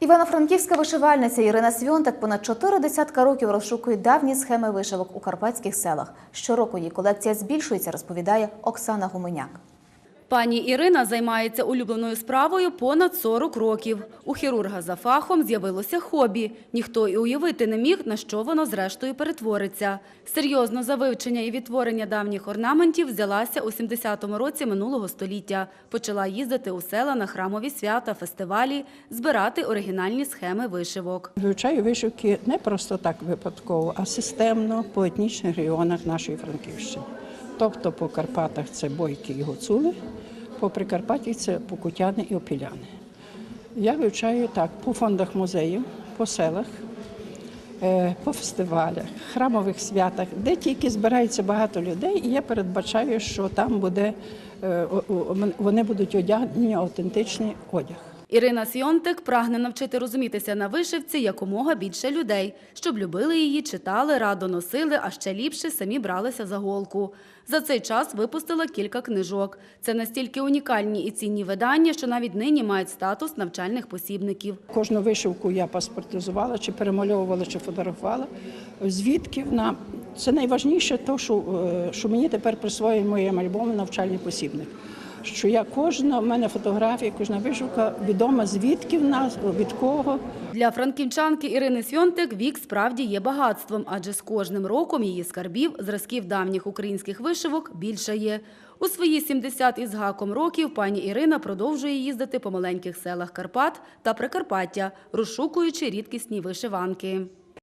Івано-Франківська вишивальниця Ірина Свьонтак понад чотири десятка років розшукує давні схеми вишивок у карпатських селах. Щороку її колекція збільшується, розповідає Оксана Гуменяк. Пані Ірина займається улюбленою справою понад 40 років. У хірурга за фахом з'явилося хобі. Ніхто і уявити не міг, на що воно зрештою перетвориться. Серйозно за вивчення і відтворення давніх орнаментів взялася у 70-му році минулого століття. Почала їздити у села на храмові свята, фестивалі, збирати оригінальні схеми вишивок. Вивчаю вишивки не просто так випадково, а системно по етнічних регіонах нашої Франківщини. Тобто по Карпатах це бойки і гуцули, по Прикарпатті це покутяни і опіляни. Я вивчаю так по фондах музеїв, по селах, е, по фестивалях, храмових святах, де тільки збирається багато людей, і я передбачаю, що там буде, е, вони будуть одягнені автентичний одяг. Ірина Сйонтик прагне навчити розумітися на вишивці якомога більше людей, щоб любили її, читали, радо носили, а ще ліпше самі бралися за голку. За цей час випустила кілька книжок. Це настільки унікальні і цінні видання, що навіть нині мають статус навчальних посібників. Кожну вишивку я паспортизувала, чи перемальовувала, чи фотографувала. Звідки вона це найважніше, е, що мені тепер присвоює моїм альбомом навчальний посібник. Що я кожна, в мене фотографія, кожна вишивка відома, звідки в нас, від кого. Для франківчанки Ірини Свьонтик вік справді є багатством, адже з кожним роком її скарбів, зразків давніх українських вишивок більше є. У свої 70 із гаком років пані Ірина продовжує їздити по маленьких селах Карпат та Прикарпаття, розшукуючи рідкісні вишиванки.